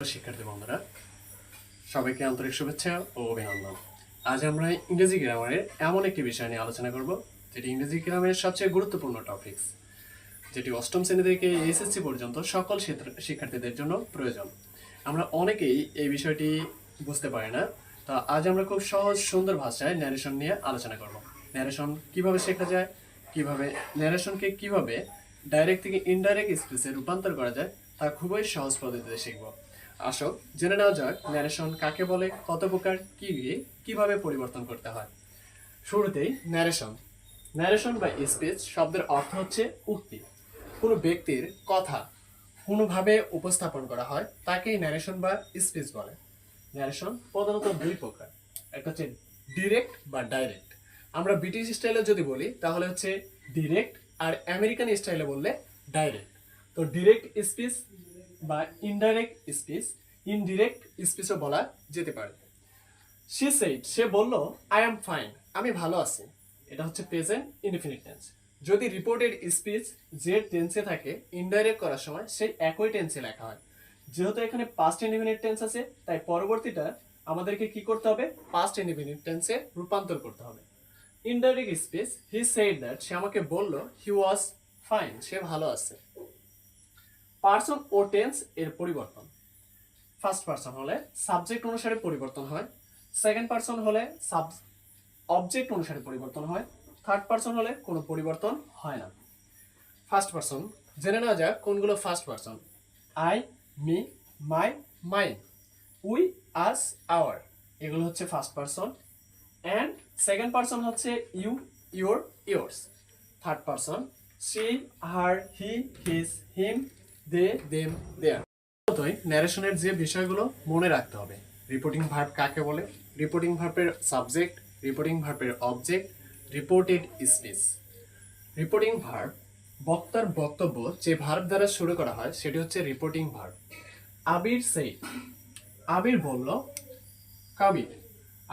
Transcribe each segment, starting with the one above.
শিক্ষার্থী বন্ধুরা, সবাইকে আন্তরিক শুভেচ্ছা ও অভিনন্দন। আজ আমরা ইংরেজি গ্রামারের এমন একটি বিষয় নিয়ে আলোচনা করব, যেটি ইংরেজি গ্রামারের সবচেয়ে গুরুত্বপূর্ণ যেটি অষ্টম শ্রেণি থেকে এসএসসি পর্যন্ত সকল শিক্ষার্থীদের জন্য প্রয়োজন। আমরা অনেকেই এই বিষয়টি বুঝতে পারি না, তো আজ আমরা খুব সহজ, সুন্দর ভাষায় ন্যারেশন নিয়ে আলোচনা করব। ন্যারেশন কীভাবে শেখা যায়, কীভাবে ন্যারেশনকে কীভাবে ডাইরেক্ট থেকে ইনডাইরেক্ট স্পেসে রূপান্তর করা যায়, তা খুবই সহজ পদ্ধতিতে শিখব। আসো, জেনে নেওয়া যাক ন্যারেশন কাকে বলে, কত প্রকার, কি দিয়ে, কীভাবে পরিবর্তন করতে হয়। শুরুতেই ন্যারেশন ন্যারেশন বা স্পিচ শব্দের অর্থ হচ্ছে উক্তি। কোনো ব্যক্তির কথা কোনোভাবে উপস্থাপন করা হয়, তাকেই ন্যারেশন বা স্পিচ বলে। ন্যারেশন প্রধানত দুই প্রকার। একটা হচ্ছে ডিরেক্ট বা ডাইরেক্ট আমরা ব্রিটিশ স্টাইলে যদি বলি, তাহলে হচ্ছে ডিরেক্ট আর আমেরিকান স্টাইলে বললে ডাইরেক্ট তো ডিরেক্ট স্পিচ বা ইনডাইরেক্ট স্পিচ ইনডিরেক্ট স্পিচও বলা যেতে পারে। সে সেইড সে বলল আই এম ফাইন আমি ভালো আছি। এটা হচ্ছে প্রেজেন্ট ইনফিনিট টেন্স যদি রিপোর্টেড স্পিচ যে টেন্সে থাকে ইনডাইরেক্ট করার সময় সেই একই টেন্সে লেখা হয়। যেহেতু এখানে পাস্ট ইনডিফিনিট টেন্স আছে, তাই পরবর্তীটা আমাদেরকে কি করতে হবে? পাস্ট ইনডিফিনিট টেন্সে রূপান্তর করতে হবে। Indirect speech he said that সে আমাকে বলল হি ওয়াজ ফাইন সে ভালো আছে। পার্সন ও টেন্স এর পরিবর্তন। ফার্স্ট পার্সন হলে সাবজেক্ট অনুসারে পরিবর্তন হয়। সেকেন্ড পার্সন হলে সাব অবজেক্ট অনুসারে পরিবর্তন হয়। থার্ড পার্সন হলে কোনো পরিবর্তন হয় না। ফার্স্ট পার্সন জেনে নেওয়া যাক কোনগুলো first person I me my mine we us our এগুলো হচ্ছে first person and second person হচ্ছে you your yours third person she her he his him they ন্যারেশনের যে বিষয়গুলো মনে রাখতে হবে। রিপোর্টিং ভার্ব কাকে বলে? রিপোর্টিং ভার্বের সাবজেক্ট রিপোর্টিং ভার্বের object reported speech reporting verb বক্তার বক্তব্য যে ভার্ব দ্বারা শুরু করা হয়, সেটি হচ্ছে রিপোর্টিং ভার্ব আবির সেই। আবির বলল, কবির।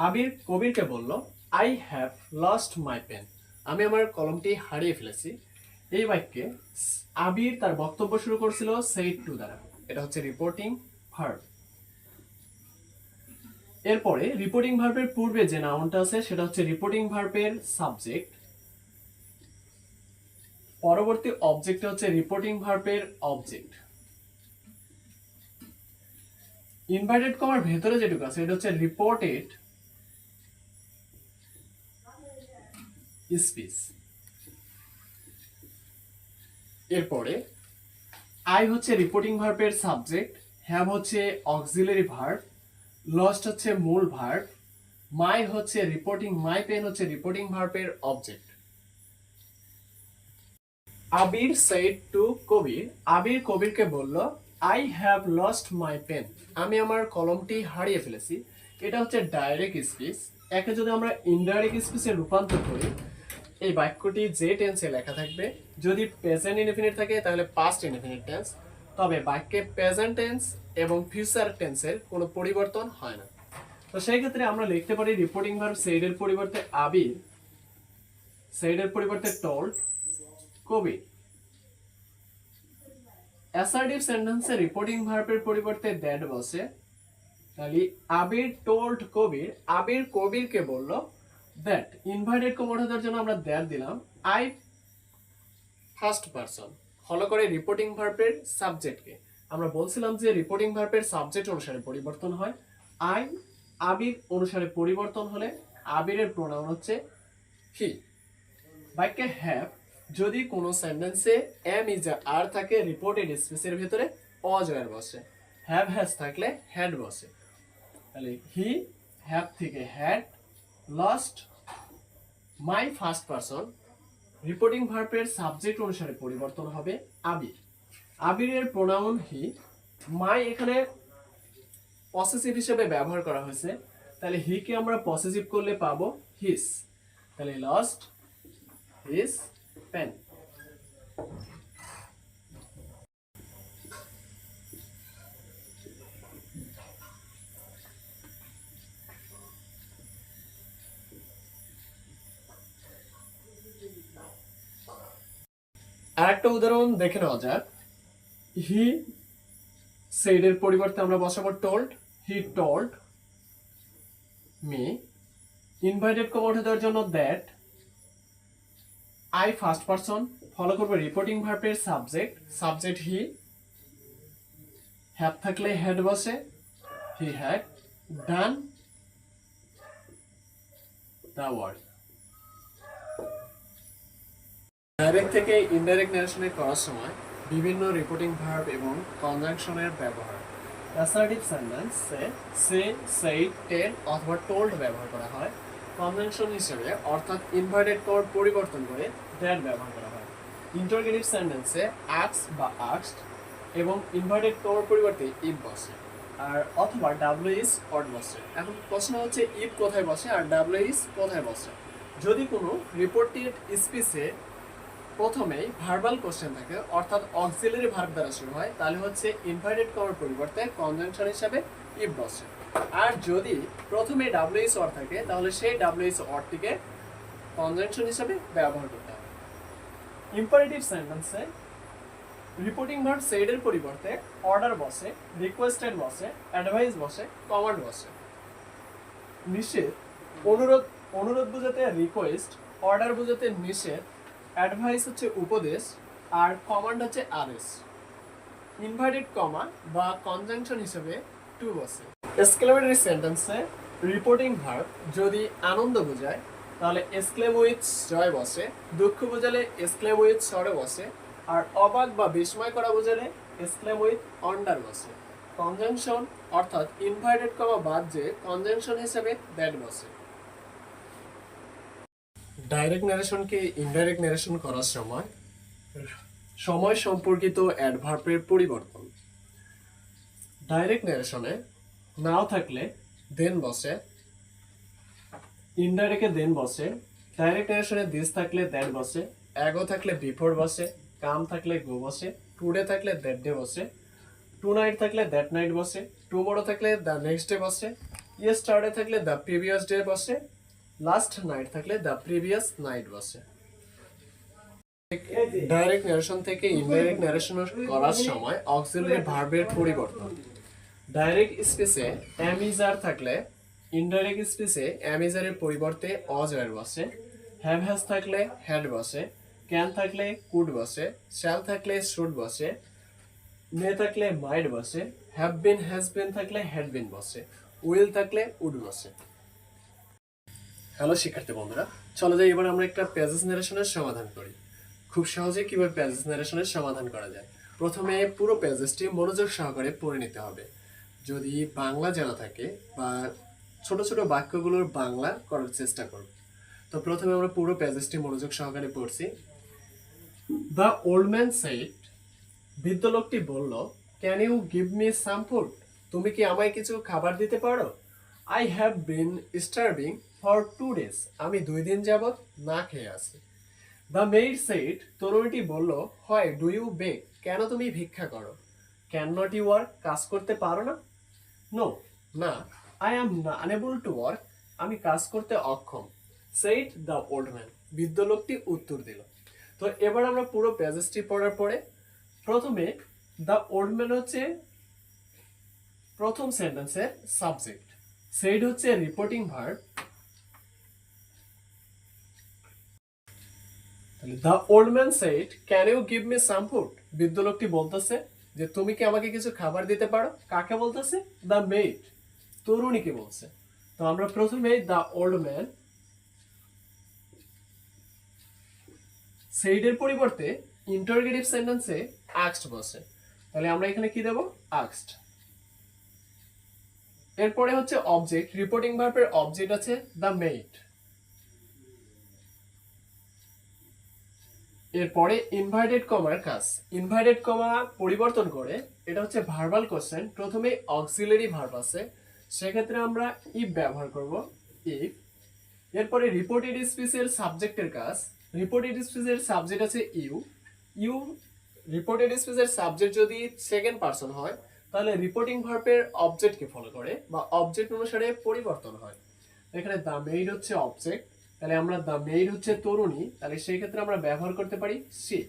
আবির কবিরকে বলল I have lost my pen আমি আমার কলমটি হারিয়ে ফেলেছি। এই বাক্যে আবির তার বক্তব্য শুরু করছিল সেইট টু দ্বারা। এটা হচ্ছে রিপোর্টিং ভার্ব এরপরে রিপোর্টিং ভার্বের পূর্বে যে নাউনটা আছে, সেটা হচ্ছে রিপোর্টিং ভার্বের সাবজেক্ট পরবর্তী অবজেক্ট হচ্ছে রিপোর্টিং ভার্বের অবজেক্ট ইনভার্টেড কমার ভেতরে যেটুকু আছে, এটা হচ্ছে রিপোর্টেড স্পিচ এরপরে আই হচ্ছে রিপোর্টিং ভার্বের সাবজেক্ট হ্যাভ হচ্ছে অক্সিলারি ভার্ব লস্ট হচ্ছে মূল ভার্ব মাই হচ্ছে রিপোর্টিং মাই পেন হচ্ছে রিপোর্টিং ভার্বের object Abir said to Kabir, Abir কবিরকে বলল I have lost my pen আমি আমার কলমটি হারিয়ে ফেলেছি। এটা হচ্ছে ডাইরেক্ট স্পিচ একে যদি আমরা ইনডাইরেক্ট স্পিচে রূপান্তর করি এই বাক্যটি যে টেন্সে লেখা থাকবে। যদি প্রেজেন্ট ইনফিনিট থাকে, তাহলে পাস্ট ইনফিনিট টেন্স তবে বাক্যে প্রেজেন্ট টেন্স এবং ফিউচার টেন্সের কোনো পরিবর্তন হয় না। তো সেই ক্ষেত্রে আমরা লিখতে পারি রিপোর্টিং ভার্ব সেইডের পরিবর্তে আবির সেইডের পরিবর্তে টোল্ড কবি অ্যাসার্টিভ সেন্টেন্সে রিপোর্টিং ভার্বের পরিবর্তে দ্যাট বসে। তাহলে আবির টোল্ড কবির। আবির, কবিরকে বলল দ্যাট ইনভাইটেড কমোডাদের জন্য আমরা দ্যাট দিলাম। আই ফার্স্ট পারসন ফলো করে রিপোর্টিং ভার্বের সাবজেক্টকে আমরা বলছিলাম যে রিপোর্টিং ভার্বের সাবজেক্ট অনুসারে পরিবর্তন হয়। আই আবির অনুসারে পরিবর্তন হলে আবিরের প্রোনাউন হচ্ছে হি বাক্যে হ্যাভ যদি কোনো সেন্টেন্সে এম ইজ আর থাকে রিপোর্টেড স্পেসের ভিতরে অজয়ের বসে। হ্যাভ হ্যাজ থাকলে হ্যাড বসে। তাহলে হি হ্যাভ থেকে had lost my first person, reporting ভার্পের subject অনুসারে পরিবর্তন হবে আবির। আবিরের প্রোনাউন হি মাই এখানে পসেসিভ হিসেবে ব্যবহার করা হয়েছে। তাহলে হিকে আমরা পসেসিভ করলে পাবো হিস তাহলে লস্ট হিস পেন আরেকটা উদাহরণ দেখে নেওয়া যাক। হি পরিবর্তে আমরা বসাবো told he told me inverted দেওয়ার জন্য that I first person follow করবে রিপোর্টিং ভার্বের সাবজেক্ট সাবজেক্ট হি হ্যাভ থাকলে হেড বসে he had done the word direct থেকে ইনডাইরেক্ট ন্যারেশনে করার সময় বিভিন্ন রিপোর্টিং ভার্ব এবং কনজাংশনের ব্যবহার। অ্যাসার্টিভ সেন্টেন্সে সে সেই টেল অথবা টোল্ড ব্যবহার করা হয়। কনজাংশন হিসেবে অর্থাৎ ইনভার্টেড কোড পরিবর্তন করে দ্যাট ব্যবহার করা হয়। ইন্টারগেটিভ সেন্টেন্সে আক্স বা আক্সড এবং ইনভার্টেড কোড পরিবর্তে ইফ বসে। আর অথবা ডাব্লিউ ইস অড বসে। এখন প্রশ্ন হচ্ছে ইফ কোথায় বসে আর ডাব্লিউ ইস কোথায় বসে? যদি কোনো রিপোর্টেড স্পিচে প্রথমেই ভার্বাল কোশ্চেন থাকে, অর্থাৎ অক্সিলারি ভার্ব দ্বারা শুরু হয়, তাহলে হচ্ছে ইনভাইটেড করার পরিবর্তে কনজাংশন হিসাবে ইফ বসে। আর যদি প্রথমে ডাব্লিউএস অর থাকে, তাহলে সেই ডাব্লিউএস অরটিকে কনজাংশন হিসাবে ব্যবহার করতে হবে। ইম্পারেটিভ সেন্টেন্সে রিপোর্টিং ভার্ব সেডের পরিবর্তে অর্ডার বসে রিকোয়েস্টেড বসে অ্যাডভাইস বসে কমান্ড বসে। নিষেধ, অনুরোধ অনুরোধ বোঝাতে রিকোয়েস্ট অর্ডার বোঝাতে নিষেধ অ্যাডভাইস হচ্ছে উপদেশ আর কমান্ড হচ্ছে আদেশ। ইনভার্টেড কমা বা কনজাংশন হিসেবে টু বসে। এক্সক্লেমেটরি সেন্টেন্সে রিপোর্টিং ভার্ব যদি আনন্দ বোঝায়, তাহলে এক্সক্লেম উইথ জয় বসে, দুঃখ বোঝালে এক্সক্লেম উইথ সরে বসে, আর অবাক বা বিস্ময় করা বোঝালে এক্সক্লেম উইথ অন্ডার বসে। কনজাংশন অর্থাৎ ইনভার্টেড কমা বাদ যে কনজাংশন হিসেবে দ্যাট বসে। ডাইরেক্ট ন্যারেশনকে ইনডাইরেক্ট ন্যারেশন করার সময়? সময় সম্পর্কিত অ্যাডভার্বের পরিবর্তন। ডাইরেক্ট ন্যারেশনে নাও থাকলে দেন বসে ইনডাইরেক্টে দেন বসে ডাইরেক্ট ন্যারেশনে দিস থাকলে দ্যাট বসে অ্যাগো থাকলে বিফোর বসে কাম থাকলে গো বসে টুডে থাকলে দ্যাট ডে বসে টু নাইট থাকলে দ্যাট নাইট বসে টুমোরো থাকলে দ্য নেক্সট ডে বসে ইয়েস্টারডে থাকলে দ্য প্রিভিয়াস ডে বসে লাস্ট নাইট থাকলে দ্য প্রিভিয়াস নাইট বসে ডাইরেক্ট ন্যারেশন থেকে ইনডাইরেক্ট ন্যারেশন করার সময় অক্সিলারি ভার্বের পরিবর্তন। ডাইরেক্ট স্পেসে অ্যামিজার থাকলে ইনডাইরেক্ট স্পেসে অ্যামিজারের পরিবর্তে অজয়ের বসে হ্যাভ হ্যাজ থাকলে হ্যাড বসে ক্যান থাকলে কুড বসে শ্যাল থাকলে শুড বসে মে থাকলে মাইড বসে হ্যাভ বিন হ্যাজ বিন থাকলে হ্যাড বিন বসে উইল থাকলে উড বসে হ্যালো, শিক্ষার্থী বন্ধুরা। চলো যাই, এবার আমরা একটা প্যাজেস নারেশনের সমাধান করি। খুব সহজে কীভাবে প্যাজেস নারেশনের সমাধান করা যায়? প্রথমে পুরো প্যাজেসটি মনোযোগ সহকারে পড়ে নিতে হবে। যদি বাংলা জানা থাকে বা ছোট ছোট বাক্যগুলোর বাংলা করার চেষ্টা করব তো প্রথমে আমরা পুরো প্যাজেসটি মনোযোগ সহকারে পড়ছি। দ্য ওল্ড ম্যান সেইড বৃদ্ধ লোকটি বলল can you give me some তুমি কি আমায় কিছু খাবার দিতে পারো? I have been starving for two days আমি দুই দিন যাবৎ না খেয়ে আছি দ্য মেইড সেইড তরুণীটি বলল, হয় ডু ইউ বেক কেন তুমি ভিক্ষা করো? ক্যান নট ইউ ওয়ার্ক কাজ করতে পারো না? নো না I am unable to work আমি কাজ করতে অক্ষম সেইট দ্য ওল্ড ম্যান বৃদ্ধ লোকটি উত্তর দিল। তো এবার আমরা পুরো প্যাজেসটি পড়ার পরে, প্রথমে দ্য ওল্ড ম্যান হচ্ছে প্রথম সেন্টেন্সের সাবজেক্ট সেইড হচ্ছে reporting verb the old man said can you give me some food বৃদ্ধ লোকটি বলতেছে যে, তুমি কি আমাকে কিছু খাবার দিতে পারো? কাকে বলতেছে? দ্য মেড তরুণীকে বলছে। তো আমরা প্রথমে দ্য ওল্ড ম্যান সেইডের পরিবর্তে ইন্টারগেটিভ সেন্টেন্সে আক্সড বসে তাহলে আমরা এখানে কি দেব? আক্সড এরপরে হচ্ছে অবজেক্ট রিপোর্টিং ভার্বের অবজেক্ট আছে দ্য মেড এরপরে ইনভাইটেড কমার কাজ। ইনভাইটেড কমা পরিবর্তন করে, এটা হচ্ছে ভার্বাল কোশ্চেন প্রথমে অক্সিলারি ভার্ব আছে। সেক্ষেত্রে আমরা ইফ ব্যবহার করব ইফ এরপরে রিপোর্টেড স্পিচের সাবজেক্টের কাজ। রিপোর্টেড স্পিচের সাবজেক্ট আছে ইউ ইউ রিপোর্টেড স্পিচের সাবজেক্ট যদি সেকেন্ড পারসন হয়, তাহলে রিপোর্টিং ভার্বের অবজেক্টকে ফলো করে বা অবজেক্ট অনুসারে পরিবর্তন হয়। এখানে দ্য মেইড হচ্ছে অবজেক্ট তাহলে আমরা দ্য মেইড হচ্ছে তরুণী, তাহলে সেই ক্ষেত্রে আমরা ব্যবহার করতে পারি সি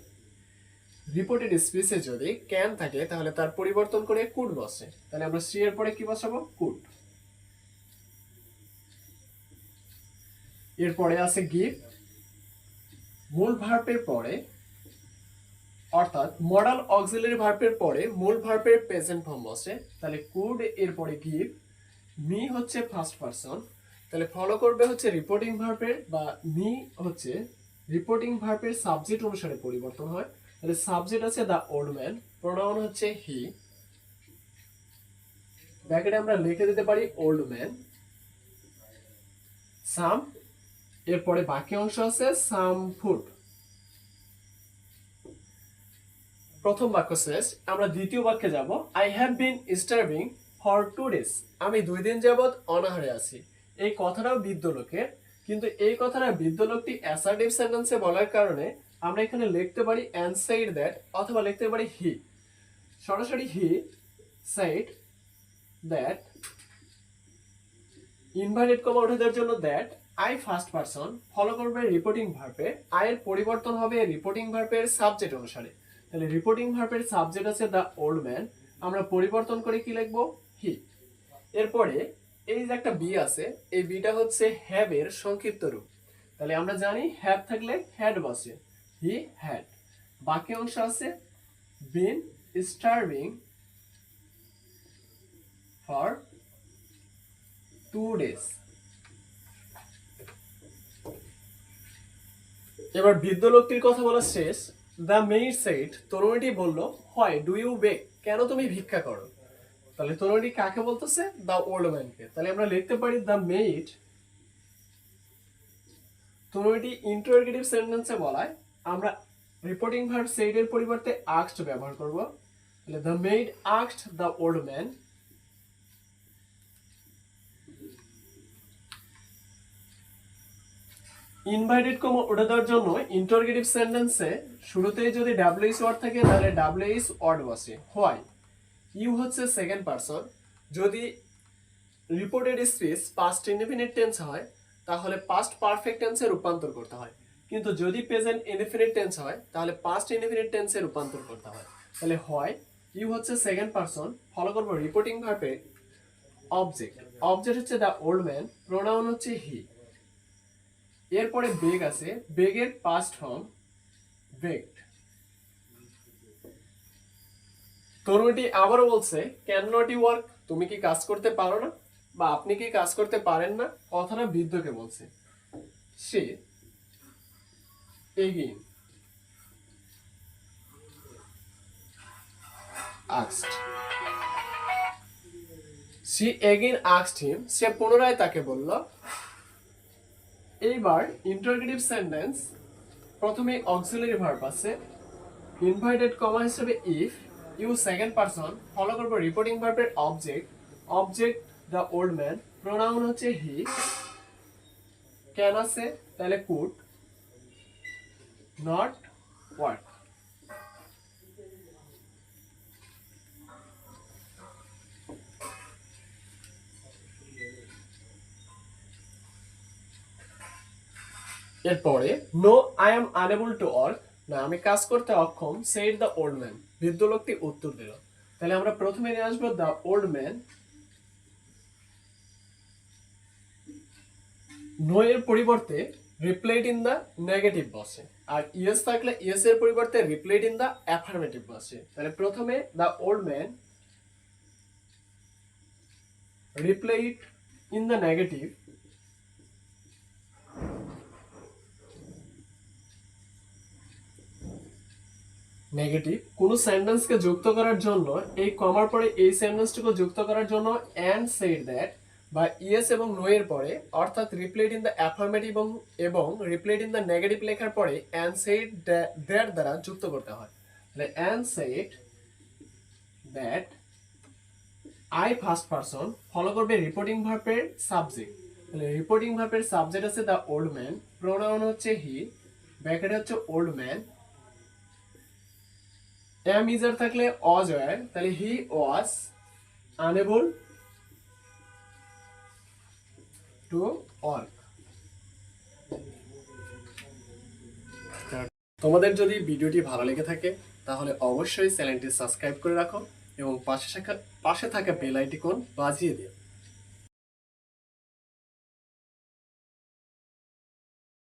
রিপোর্টেড স্পিচে যদি ক্যান থাকে, তাহলে তার পরিবর্তন করে কুড বসে। তাহলে আমরা সি এর পরে কি বসাবো? কুড এরপরে আছে গিভ মূল ভার্পের পরে, অর্থাৎ মডাল অক্সিলারি ভার্পের পরে মূল ভার্বের প্রেজেন্ট ফর্ম বসে। তাহলে কুড এর পরে গিভ মি হচ্ছে ফার্স্ট পারসন তাহলে ফলো করবে হচ্ছে রিপোর্টিং ভার্বের বা মি হচ্ছে রিপোর্টিং ভার্বের সাবজেক্ট অনুসারে পরিবর্তন হয়। তাহলে সাবজেক্ট আছে দ্য ওল্ড ম্যান প্রোনাউন হচ্ছে হি ব্র্যাকেটে আমরা লিখে দিতে পারি ওল্ড ম্যান সাম এরপরে বাকি অংশ আছে সাম ফুড প্রথম বাক্য শেষ, আমরা দ্বিতীয় বাক্যে যাব। I have been starving for two days আমি দুই দিন যাবৎ অনাহারে আছি। এই কথাটাও বৃদ্ধ লোকের, কিন্তু এই কথাটা বৃদ্ধ লোকটি অ্যাসার্টিভ সেন্টেন্সে বলার কারণে আমরা এখানে লিখতে পারি অ্যান্ড সাইড দ্যাট অথবা লিখতে পারি হি সরাসরি he said that inverted comma উঠে দেওয়ার জন্য that I first person follow করবে রিপোর্টিং ভার্বে আয়ের পরিবর্তন হবে রিপোর্টিং ভার্পের সাবজেক্ট অনুসারে। তাহলে রিপোর্টিং ভার্পের সাবজেক্ট আছে দ্য ওল্ড ম্যান আমরা পরিবর্তন করে কি লিখব? হি এরপরে এই যে একটা বি আছে, এই বিটা হচ্ছে হ্যাভ এর সংক্ষিপ্ত রূপ। তাহলে আমরা জানি হ্যাভ থাকলে হ্যাড বসে হি হ্যাড বাকি অংশ আছে been starving for two days এবার বৃদ্ধ লোকটির কথা বলা শেষ। দ্য মেইড সেট তরুণীটি বলল হয় ডু ইউ বেক কেন তুমি ভিক্ষা করো? তাহলে তরুণীটি কাকে বলতেছে? দ্য ওল্ড ম্যানকে তাহলে আমরা লিখতে পারি দ্য মেইড তরুণীটি ইন্টারোগেটিভ সেন্টেন্সে বলায়, আমরা রিপোর্টিং ভার্ব সেইড এর পরিবর্তে আক্সড ব্যবহার করব। তাহলে the maid আক্সড the old man inverted comma ওটা দেওয়ার জন্য ইন্টারগেটিভ সেন্টেন্সে শুরুতেই যদি ডাব্লিউএস ওয়ার্ড থাকে, তাহলে ডাব্লিউএস ওয়ার্ড বসে। হোয়াই ইউ হচ্ছে সেকেন্ড পারসন যদি reported speech past indefinite tense হয়, তাহলে পাস্ট পারফেক্ট টেন্সে রূপান্তর করতে হয়। কিন্তু যদি প্রেজেন্ট ইনডিফিনিট টেন্স হয়, তাহলে পাস্ট ইনডিফিনিট টেন্সে রূপান্তর করতে হয়। তাহলে হয়, ইউ হচ্ছে সেকেন্ড পারসন ফলো করব রিপোর্টিং ভার্বে অবজেক্ট অবজেক্ট হচ্ছে দ্য ওল্ড ম্যান প্রোনাউন হচ্ছে হি এরপরে বেগ আছে বেগের পাস্ট ফর্ম বেগড তরুণীটি আবারও বলছে ক্যান নট ওয়ার্ক তুমি কি কাজ করতে পারো না? বা আপনি কি কাজ করতে পারেন না? কথাটা বৃদ্ধকে বলছে। সে এগেইন সে পুনরায় তাকে বলল, এইবার ইন্টারগেটিভ সেন্টেন্স প্রথমে অক্সিলারি ভার্ব আছে ইনভাইটেড কমা হিসেবে if you second person follow করব রিপোর্টিং ভার্বের object object the old man pronoun হচ্ছে হি ক্যান আছে তাহলে কুড নট ওয়ার্ক এরপরে no I am unable to work না, আমি কাজ করতে অক্ষম সেইড দ্য ওল্ড ম্যান বৃদ্ধ লোকটি উত্তর দিল। তাহলে আমরা প্রথমে নিয়ে আসব দ্য ওল্ড ম্যান নো এর পরিবর্তে রিপ্লেড ইন দ্য নেগেটিভ বসে আর ইয়েস থাকলে ইয়েস এর পরিবর্তে রিপ্লেড ইন দ্য অ্যাফার্মেটিভ বসে তাহলে প্রথমে the old man replied in the negative negative কোন সেন্টেন্সকে যুক্ত করার জন্য, এই কমার পরে এই সেন্টেন্সটিকে যুক্ত করার জন্য অ্যান্ড সেড দ্যাট বা ইয়েস এবং নো এর পরে, অর্থাৎ রিপ্লেড ইন দ্য অ্যাফার্মেটিভ এবং এবং রিপ্লেড ইন দ্য নেগেটিভ লেখার পরে অ্যান্ড সেড দ্যাট দ্বারা যুক্ত করতে হয়। তাহলে and said that I first person follow করবে রিপোর্টিং ভার্বের সাবজেক্ট তাহলে রিপোর্টিং ভার্বের সাবজেক্ট আছে দ্য ওল্ড ম্যান প্রোনাউন হচ্ছে হি ব্যাকেট হচ্ছে ওল্ড ম্যান এম ইজার থাকলে অজয়, তাহলে he was unable to work তোমাদের যদি ভিডিওটি ভালো লেগে থাকে, তাহলে অবশ্যই চ্যানেলটি সাবস্ক্রাইব করে রাখো এবং পাশে থাকা পাশে থাকা বেল আইটিকন বাজিয়ে দিও।